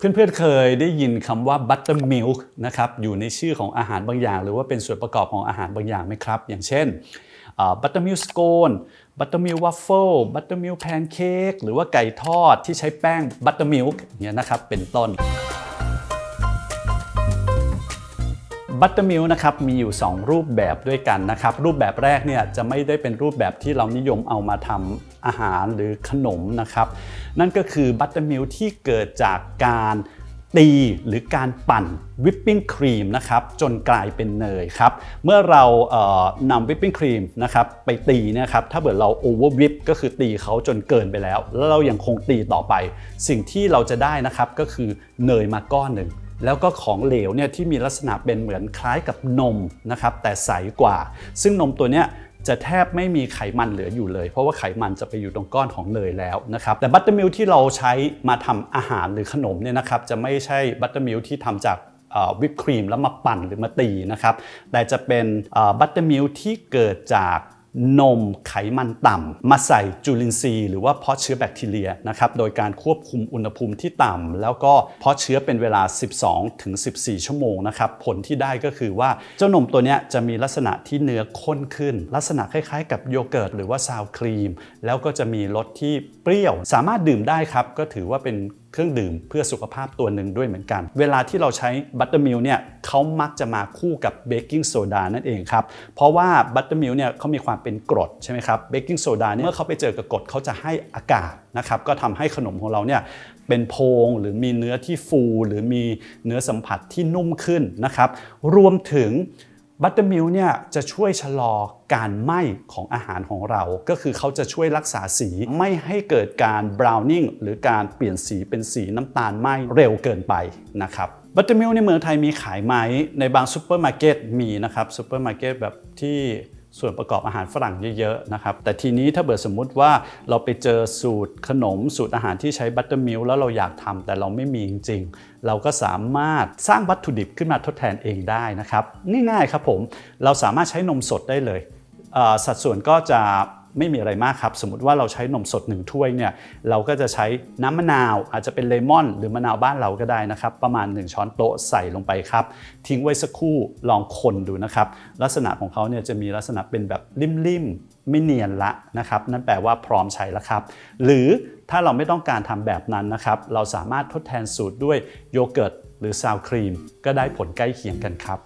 เพื่อนๆ เคยได้ยินคำว่า buttermilk นะครับอยู่ในชื่อของอาหารบางอย่าง หรือว่าเป็นส่วนประกอบของอาหารบางอย่างไหมครับ อย่างเช่นอ่า buttermilk scone buttermilk waffle buttermilk pancake หรือว่าไก่ทอดที่ใช้แป้ง buttermilk อย่างเนี่ยนะครับเป็นต้น บัตเตอร์มิลนะครับมีอยู่ 2 รูปแบบด้วยกันนะครับ รูปแบบแรกเนี่ยจะไม่ได้เป็นรูปแบบที่เรานิยมเอามาทำอาหารหรือขนมนะครับ นั่นก็คือบัตเตอร์มิลที่เกิดจากการตีหรือการปั่นวิปปิ้งครีมนะครับจนกลายเป็นเนยครับเมื่อเราเอ่อนำวิปปิ้งครีมนะครับไปตีนะครับถ้าเกิดเราโอเวอร์วิปก็คือตีเขาจนเกินไปแล้ว แล้วเรายังคงตีต่อไป สิ่งที่เราจะได้นะครับก็คือเนยมาก้อนหนึ่ง แล้วก็ของเหลวเนี่ยที่มีลักษณะเป็นเหมือนคล้ายกับนมนะครับแต่ใสกว่า ซึ่งนมตัวเนี้ยจะแทบไม่มีไขมันเหลืออยู่เลย เพราะว่าไขมันจะไปอยู่ตรงก้อนของเนยแล้วนะครับแต่บัตเตอร์มิลที่เราใช้มาทำอาหารหรือขนมเนี่ยนะครับจะไม่ใช่บัตเตอร์มิลที่ทำจากวิปครีมแล้วมาปั่นหรือมาตีนะครับแต่จะเป็นบัตเตอร์มิลที่เกิดจาก นมไขมันต่ำมาใส่จุลินทรีย์หรือว่าเพาะเชื้อแบคทีเรียนะครับโดยการควบคุมอุณหภูมิที่ต่ำแล้วก็เพาะเชื้อเป็นเวลา 12ถึง14 ชั่วโมงนะครับผลที่ได้ก็คือว่าเจ้านมตัวเนี้ยจะมีลักษณะที่เนื้อข้นขึ้น ลักษณะคล้ายๆ กับโยเกิร์ตหรือว่าซาวครีม แล้วก็จะมีรสที่เปรี้ยว สามารถดื่มได้ครับก็ถือว่าเป็น เครื่องดื่มเพื่อสุขภาพตัวหนึ่งด้วยเหมือนกัน เวลาที่เราใช้บัตเตอร์มิลเนี่ยเขามักจะมาคู่กับเบกกิ้งโซดานั่นเองครับ เพราะว่าบัตเตอร์มิลเนี่ยเขามีความเป็นกรดใช่ไหมครับเบกกิ้งโซดาเนี่ยเมื่อเขาไปเจอกับกรดเขาจะให้อากาศนะครับก็ทำให้ขนมของเราเนี่ยเป็นโพงหรือมีเนื้อที่ฟู หรือมีเนื้อสัมผัสที่นุ่มขึ้นนะครับรวมถึง บัตเตอร์มิลเนี่ยจะช่วยชะลอการไหม้ของอาหารของเรา ก็คือเขาจะช่วยรักษาสีไม่ให้เกิดการบราวนิ่งหรือการเปลี่ยนสีเป็นสีน้ำตาลไหม้เร็วเกินไปนะครับบัตเตอร์มิลในเมืองไทยมีขายไหมในบางซูเปอร์มาร์เก็ตมีนะครับซูเปอร์มาร์เก็ตแบบที่ ส่วนประกอบอาหารฝรั่งเยอะๆนะครับแต่ทีนี้ถ้าเบิดสมมุติว่าเราไปเจอสูตรขนมสูตรอาหารที่ใช้บัตเตอร์มิลแล้วเราอยากทำแต่เราไม่มีจริงๆ เราก็สามารถสร้างวัตถุดิบขึ้นมาทดแทนเองได้นะครับง่ายๆครับผมเราสามารถใช้นมสดได้เลย สัดส่วนก็จะ ไม่มีอะไรมากครับ สมมติว่าเราใช้นมสด 1 ถ้วยเนี่ยเราก็จะใช้น้ำมะนาวอาจจะเป็นเลมอน หรือมะนาวบ้านเราก็ได้นะครับ ประมาณ 1 ช้อนโต๊ะใส่ลงไปครับ ทิ้งไว้สักครู่ลองคนดูนะครับ ลักษณะของเขาเนี่ยจะมีลักษณะเป็นแบบริมๆไม่เนียนละนะครับ นั่นแปลว่าพร้อมใช้แล้วครับ หรือถ้าเราไม่ต้องการทำแบบนั้นนะครับ เราสามารถทดแทนสูตรด้วยโยเกิร์ตหรือซาวครีม ก็ได้ผลใกล้เคียงกันครับ